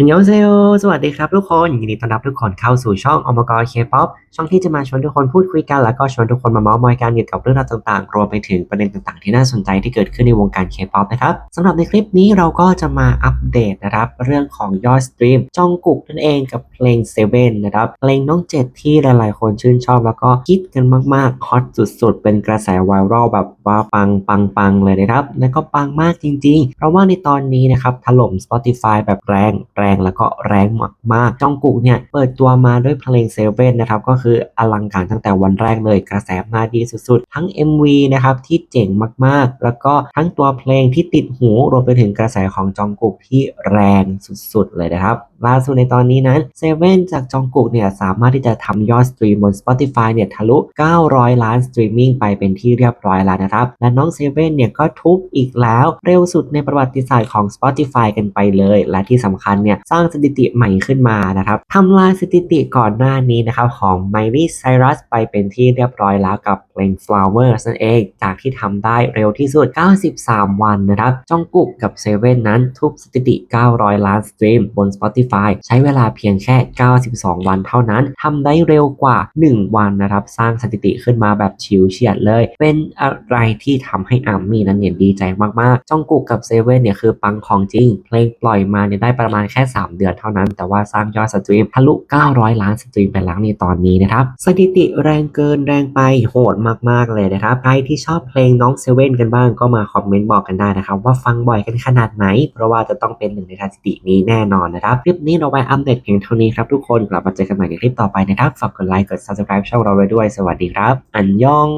ฮันยองเซโอสวัสดีครับทุกคน ยินดีต้อนรับทุกคนเข้าสู่ช่องอมกรเคป๊อปช่องที่จะมาชวนทุกคนพูดคุยกัน แล้วก็ชวนทุกคนมาเมาส์มอยกันเกี่ยวกับเรื่องราวต่างๆ รวมไปถึงประเด็นต่างๆ ที่น่าสนใจที่เกิดขึ้นในวงการเคป๊อปนะครับสำหรับในคลิปนี้เราก็จะมาอัปเดตนะครับเรื่องของยอดสตรีมจองกุกนั่นเองกับเพลงเซเว่นนะครับเพลงน้องเจ็ดที่หลายๆ คนชื่นชอบแล้วก็คิดกันมากๆฮอตสุดๆ เป็นกระแสไวรัลแบบว่าปังปังปังเลยนะครับแล้วก็ปังมากจริง ๆ เพราะว่าในตอนนี้นะครับถล่ม Spotify แบบแรงแรงแล้วก็แรงมากๆจองกุกเนี่ยเปิดตัวมาด้วยเพลงเซเว่นนะครับก็คืออลังการตั้งแต่วันแรกเลยกระแสมาดีสุดๆ ทั้ง MV นะครับที่เจ๋งมากๆ แล้วก็ทั้งตัวเพลงที่ติดหูรวมไปถึงกระแสของจองกุกที่แรงสุดๆ เลยนะครับล่าสุดในตอนนี้นั้นเซเว่นจากจองกุกเนี่ยสามารถที่จะทำยอดสตรีมบน Spotify เนี่ยทะลุ 900 ล้านสตรีมมิ่งไปเป็นที่เรียบร้อยแล้วนะครับ และน้องเซเว่นเนี่ยก็ทุบอีกแล้ว เร็วสุดในประวัติศาสตร์ของ Spotify กันไปเลย และที่สำคัญเนี่ยสร้างสถิติใหม่ขึ้นมานะครับทำลายสถิติก่อนหน้านี้นะครับของ Miley Cyrus ไปเป็นที่เรียบร้อยแล้วกับเพลง Flowers นั่นเอง จากที่ทำได้เร็วที่สุด 93 วันนะครับจองกุกกับเซเว่นนั้นทุบสถิติ 900 ล้านสตรีมบน Spotify ใช้เวลาเพียงแค่ 92 วันเท่านั้นทำได้เร็วกว่า 1 วันนะครับ สร้างสถิติขึ้นมาแบบชิวเฉียดเลย เป็นอะไรที่ทำให้อาร์มี่นั้นเนี่ยดีใจมากๆจองกุกกับเซเว่นเนี่ยคือปังของจริง เพลงปล่อยมาเนี่ยได้ประมาณแค่3 เดือนเท่านั้น แต่ว่าสร้างยอดสตรีมทะลุ 900 ล้านสตรีมไปแล้วในตอนนี้นะครับ สถิติแรงเกินแรงไปโหดมากๆเลยนะครับ ใครที่ชอบเพลงน้องเซเว่นกันบ้างก็มาคอมเมนต์บอกกันได้นะครับ ว่าฟังบ่อยกันขนาดไหน เพราะว่าจะต้องเป็นหนึ่งในสถิตินี้แน่นอนนะครับ คลิปนี้เราไปอัปเดตเพียงเท่านี้ครับทุกคนกลับมาเจอกันใหม่ในคลิปต่อไปนะครับ ฝากกดไลค์ กด subscribe ช่องเราไว้ด้วย สวัสดีครับ อันยอง